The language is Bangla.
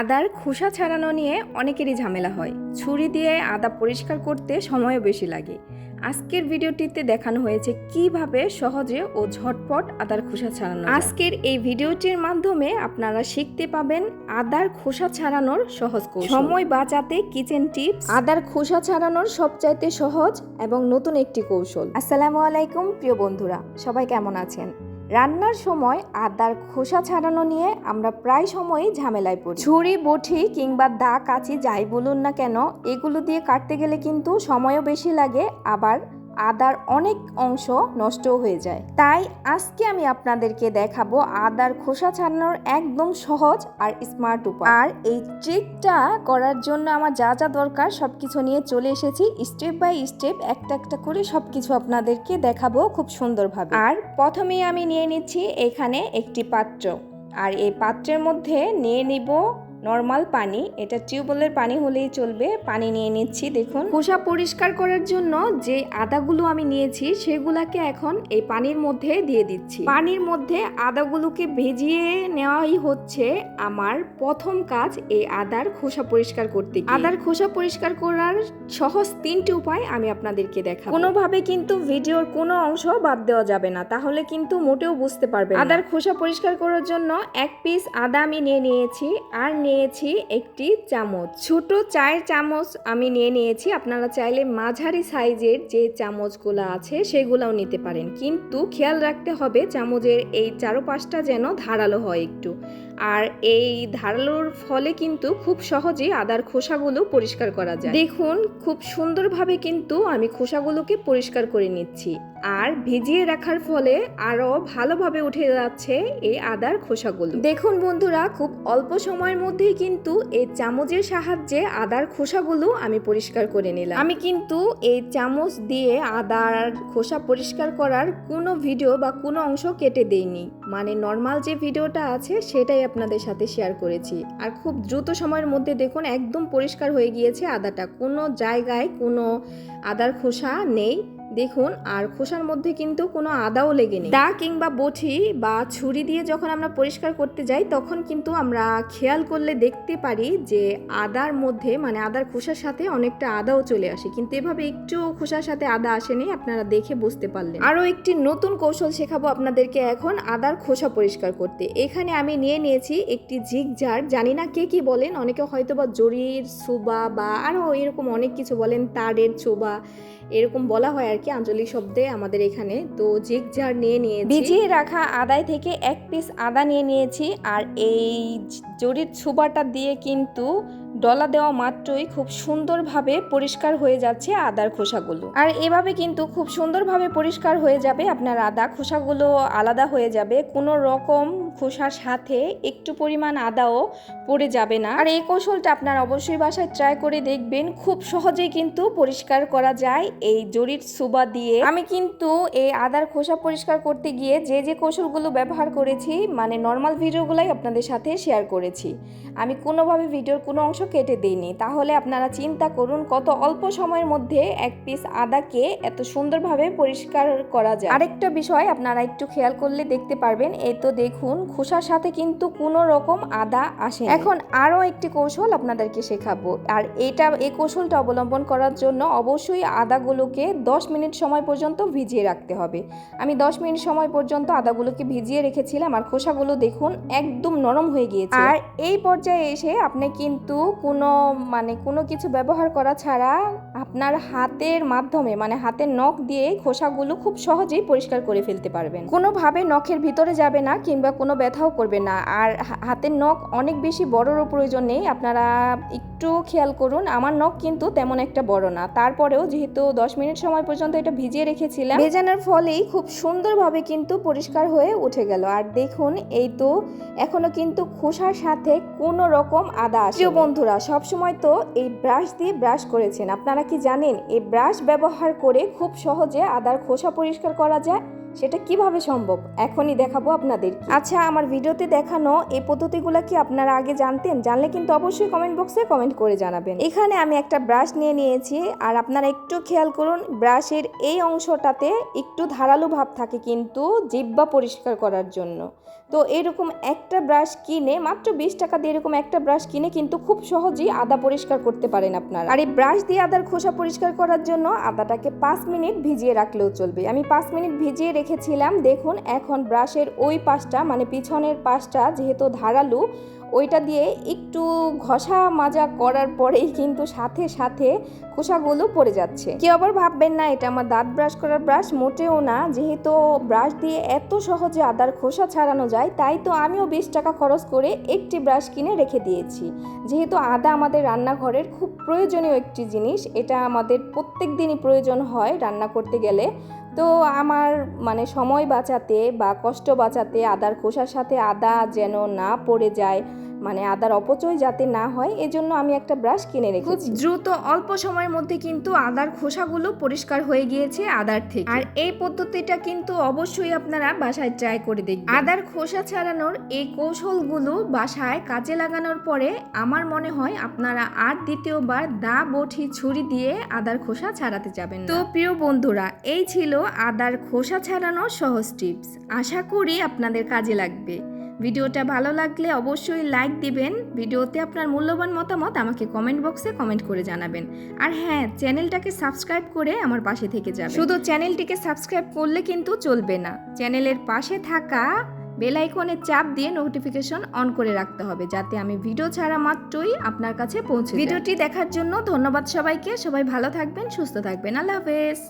আদার খোসা ছাড়ানো নিয়ে অনেকেরই ঝামেলা হয়। ছুরি দিয়ে আদা পরিষ্কার করতে সময়ও বেশি লাগে। আজকের ভিডিওটিতে দেখানো হয়েছে কীভাবে সহজে ও ঝটপট আদার খোসা ছাড়ানো আজকের এই ভিডিওটির মাধ্যমে আপনারা শিখতে পাবেন আদার খোসা ছাড়ানোর সহজ কৌশল। সময় বাঁচাতে কিচেন টিপস। আদার খোসা ছাড়ানোর সবচাইতে সহজ এবং নতুন একটি কৌশল। আসসালামু আলাইকুম, প্রিয় বন্ধুরা। সবাই কেমন আছেন? রান্নার সময় আদার খোসা ছাড়ানো নিয়ে আমরা প্রায় সময়ই ঝামেলায় পড়ি। ছুরি বটি কিংবা দা, কাচি যাই বলুন না কেন, এগুলো দিয়ে কাটতে গেলে কিন্তু সময়ও বেশি লাগে, আবার আদার অনেক অংশ নষ্ট হয়ে যায়। তাই আজকে আমি আপনাদেরকে দেখাবো আদার খোসা ছাড়ানোর একদম সহজ আর স্মার্ট উপায়। আর এই ট্রিকটা করার জন্য আমার যা যা দরকার সবকিছু নিয়ে চলে এসেছি। স্টেপ বাই স্টেপ একটা একটা করে সবকিছু আপনাদেরকে দেখাবো খুব সুন্দরভাবে। আর প্রথমেই আমি নিয়ে নিচ্ছি এখানে একটি পাত্র। আর এই পাত্রের মধ্যে নিয়ে নিব নর্মাল পানি এটা টিউবওয়েলের পানি হলেই চলবে পানি নিয়ে নিচ্ছি দেখুন। খোসা পরিষ্কার করার জন্য যে আদাগুলো আমি নিয়েছি সেগুলাকে এখন এই পানির মধ্যে দিয়ে দিচ্ছি। পানির মধ্যে আদাগুলোকে ভেজিয়ে নেওয়াই হচ্ছে আমার প্রথম কাজ এই আদার খোসা পরিষ্কার করতে আদার খোসা পরিষ্কার করার সহজ তিনটি উপায় আমি আপনাদেরকে দেখাবো। কোনোভাবে কিন্তু ভিডিওর কোনো অংশ বাদ দেওয়া যাবে না তাহলে কিন্তু মোটেও বুঝতে পারবে আদার খোসা পরিষ্কার করার জন্য এক পিস আদা আমি নিয়ে নিয়েছি আর নিয়েছি একটি চামচ। ছোট চায়ের চামচ আমি নিয়ে নিয়েছি। আপনারা চাইলে মাঝারি সাইজের যে চামচগুলো আছে সেগুলোও নিতে পারেন। কিন্তু খেয়াল রাখতে হবে চামচের এই চারোপাশটা যেন ধারালো হয় একটু। আর এই ধারালোর ফলে কিন্তু খুব সহজেই আদার খোসাগুলো পরিষ্কার করা যায়। দেখুন, খুব সুন্দরভাবে কিন্তু আমি খোসাগুলোকে পরিষ্কার করে নিচ্ছি। আর ভিজিয়ে রাখার ফলে আরও ভালোভাবে উঠে যাচ্ছে এই আদার খোসাগুলো। দেখুন বন্ধুরা খুব অল্প সময়ের মধ্যেই কিন্তু এই চামচের সাহায্যে আদার খোসাগুলো আমি পরিষ্কার করে নিলাম। আমি কিন্তু এই চামচ দিয়ে আদার খোসা পরিষ্কার করার কোনো ভিডিও বা কোনো অংশ কেটে দেইনি। মানে নর্মাল যে ভিডিওটা আছে সেটাই আপনাদের সাথে শেয়ার করেছি। আর খুব দ্রুত সময়ের মধ্যে দেখুন একদম পরিষ্কার হয়ে গিয়েছে আদাটা। কোনো জায়গায় কোনো আদার খোসা নেই। দেখুন, আর খোসার মধ্যে কিন্তু কোনো আদাও লেগে নেই। দা কিংবা বটি বা ছুরি দিয়ে যখন আমরা পরিষ্কার করতে যাই, তখন কিন্তু আমরা খেয়াল করলে দেখতে পারি যে আদার মধ্যে মানে আদার খোসার সাথে অনেকটা আদাও চলে আসে। কিন্তু এভাবে একটু খোসার সাথে আদা আসেনি, আপনারা দেখে বুঝতে পারলেন। আরও একটি নতুন কৌশল শেখাবো আপনাদেরকে এখন, আদার খোসা পরিষ্কার করতে। এখানে আমি নিয়ে নিয়েছি একটি ঝিক ঝাড় জানি না কে কি বলেন, অনেকে হয়তো বা জরির ছোবা বা আরও এরকম অনেক কিছু বলেন, তারের ছোবা এরকম বলা হয় আর কি আঞ্চলিক শব্দে আমাদের এখানে। তো জিগ ঝাড় নিয়ে নিয়েছি। ভিজিয়ে রাখা আদায় থেকে এক পিস আদা নিয়ে নিয়েছি। আর এই জরির ছোবাটা দিয়ে কিন্তু ডলা দেওয়া মাত্রই খুব সুন্দরভাবে পরিষ্কার হয়ে যাচ্ছে আদার খোসাগুলো। আর এভাবে কিন্তু খুব সুন্দরভাবে পরিষ্কার হয়ে যাবে। আপনার আদা খোসাগুলো আলাদা হয়ে যাবে। কোনো রকম খোসার সাথে একটু পরিমাণ আদাও পড়ে যাবে না। আর এই কৌশলটা আপনার অবশ্যই বাসায় ট্রাই করে দেখবেন। খুব সহজেই কিন্তু পরিষ্কার করা যায় এই জরির সুবা দিয়ে। আমি কিন্তু এই আদার খোসা পরিষ্কার করতে গিয়ে যে যে কৌশলগুলো ব্যবহার করেছি মানে নর্মাল ভিডিওগুলাই আপনাদের সাথে শেয়ার করেছি। আমি কোনোভাবে ভিডিওর কোনো অংশ কেটে দিইনি। তাহলে আপনারা চিন্তা করুন কত অল্প সময়ের মধ্যে এক পিস আদাকে এত সুন্দরভাবে পরিষ্কার করা যায়। আরেকটা বিষয় আপনারা একটু খেয়াল করলে দেখতে পারবেন, এই তো দেখুন খোসার সাথে কিন্তু কোনো রকম আদা আসে এখন আরও একটি কৌশল আপনাদেরকে শেখাবো। আর এটা, এই কৌশলটা অবলম্বন করার জন্য অবশ্যই আদাগুলোকে দশ মিনিট সময় পর্যন্ত ভিজিয়ে রাখতে হবে। আমি দশ মিনিট সময় পর্যন্ত আদাগুলোকে ভিজিয়ে রেখেছিলাম আর খোসাগুলো দেখুন একদম নরম হয়ে গিয়েছে। আর এই পর্যায়ে এসে আপনি কিন্তু কোনো মানে কোনো কিছু ব্যবহার করা ছাড়া আপনার হাতের মাধ্যমে মানে হাতের নখ দিয়ে খোসাগুলো খুব সহজেই পরিষ্কার করে ফেলতে পারবেন। কোনোভাবে নখের ভিতরে যাবে না কিংবা কোনো ব্যথাও করবে না। আর হাতের নখ অনেক বেশি বড়রও প্রয়োজন নেই। আপনারা একটু খেয়াল করুন, আমার নখ কিন্তু তেমন একটা বড় না। তারপরেও যেহেতু দশ মিনিট সময় পর্যন্ত এটা ভিজিয়ে রেখেছিলাম, ভেজানোর ফলেই খুব সুন্দরভাবে কিন্তু পরিষ্কার হয়ে উঠে গেল। আর দেখুন, এই তো এখনও কিন্তু খোসার সাথে কোনো রকম আদা আসে বন্ধুরা সব সময় তো এই ব্রাশ দিয়ে ব্রাশ করেছেন। আপনারা কি জানেন এই ব্রাশ ব্যবহার করে খুব সহজে আদার খোসা পরিষ্কার করা যায়। সেটা কীভাবে সম্ভব? এখনই দেখাবো আপনাদের আচ্ছা আমার ভিডিওতে দেখানো এই পদ্ধতিগুলো কি আপনারা আগে জানতেন? জানলে কিন্তু অবশ্যই কমেন্ট বক্সে কমেন্ট করে জানাবেন। এখানে আমি একটা ব্রাশ নিয়ে নিয়েছি, আর আপনারা একটু খেয়াল করুন ব্রাশের এই অংশটাতে একটু ধারালো ভাব থাকে কিন্তু জিব্বা পরিষ্কার করার জন্য। তো এরকম একটা ব্রাশ কিনে, মাত্র বিশ টাকা দিয়ে এরকম একটা ব্রাশ কিনে কিন্তু খুব সহজেই আদা পরিষ্কার করতে পারেন আপনারা। আর এই ব্রাশ দিয়ে আদার খোসা পরিষ্কার করার জন্য আদাটাকে পাঁচ মিনিট ভিজিয়ে রাখলেও চলবে। আমি পাঁচ মিনিট ভিজিয়ে রেখেছিলাম। দেখুন, এখন ব্রাশের ওই পাশটা মানে পিছনের পাশটা যেহেতু ধারালু, ওইটা দিয়ে একটু ঘষা মাজা করার পরেই কিন্তু সাথে সাথে খোসাগুলো পড়ে যাচ্ছে। কেউ আবার ভাববেন না, এটা আমার দাঁত ব্রাশ করার ব্রাশ, মোটেও না। যেহেতু ব্রাশ দিয়ে এত সহজে আদার খোসা ছাড়ানো যায়, তাই তো আমিও বিশ টাকা খরচ করে একটি ব্রাশ কিনে রেখে দিয়েছি। যেহেতু আদা আমাদের রান্নাঘরের খুব প্রয়োজনীয় একটি জিনিস, এটা আমাদের প্রত্যেক দিনই প্রয়োজন হয় রান্না করতে গেলে। তো আমার মানে সময় বাঁচাতে বা কষ্ট বাঁচাতে, আদার খোসার সাথে আদা যেন না পড়ে যায় মানে আদার অপচয় যাতে না হয় এজন্য আমি একটা ব্রাশ কিনে রেখেছি। খুব দ্রুত অল্প সময়ের মধ্যে কিন্তু আদার খোসাগুলো পরিষ্কার হয়ে গিয়েছে আদার থেকে। আর এই পদ্ধতিটা কিন্তু অবশ্যই আপনারা বাসায় ট্রাই করে দেখবেন। আদার খোসা ছাড়ানোর এই কৌশলগুলো বাসায় কাজে লাগানোর পরে আমার মনে হয় আপনারা আর দ্বিতীয়বার দা বঠি ছুরি দিয়ে আদার খোসা ছাড়াতে যাবেন তো প্রিয় বন্ধুরা এই ছিল আদার খোসা ছাড়ানোর সহজ টিপস আশা করি আপনাদের কাজে লাগবে। ভিডিওটা ভালো লাগলে অবশ্যই লাইক দিবেন। ভিডিওতে আপনার মূল্যবান মতামত আমাকে কমেন্ট বক্সে কমেন্ট করে জানাবেন। আর হ্যাঁ চ্যানেলটাকে সাবস্ক্রাইব করে আমার পাশে থেকে যাবেন। শুধু চ্যানেলটিকে সাবস্ক্রাইব করলে কিন্তু চলবে না। চ্যানেলের পাশে থাকা বেল আইকনে চাপ দিয়ে নোটিফিকেশন অন করে রাখতে হবে, যাতে আমি ভিডিও ছাড়া মাত্রই আপনার কাছে পৌঁছে ভিডিওটি দেখার জন্য ধন্যবাদ সবাইকে। সবাই ভালো থাকবেন, সুস্থ থাকবেন। আল্লাহ হাফেজ।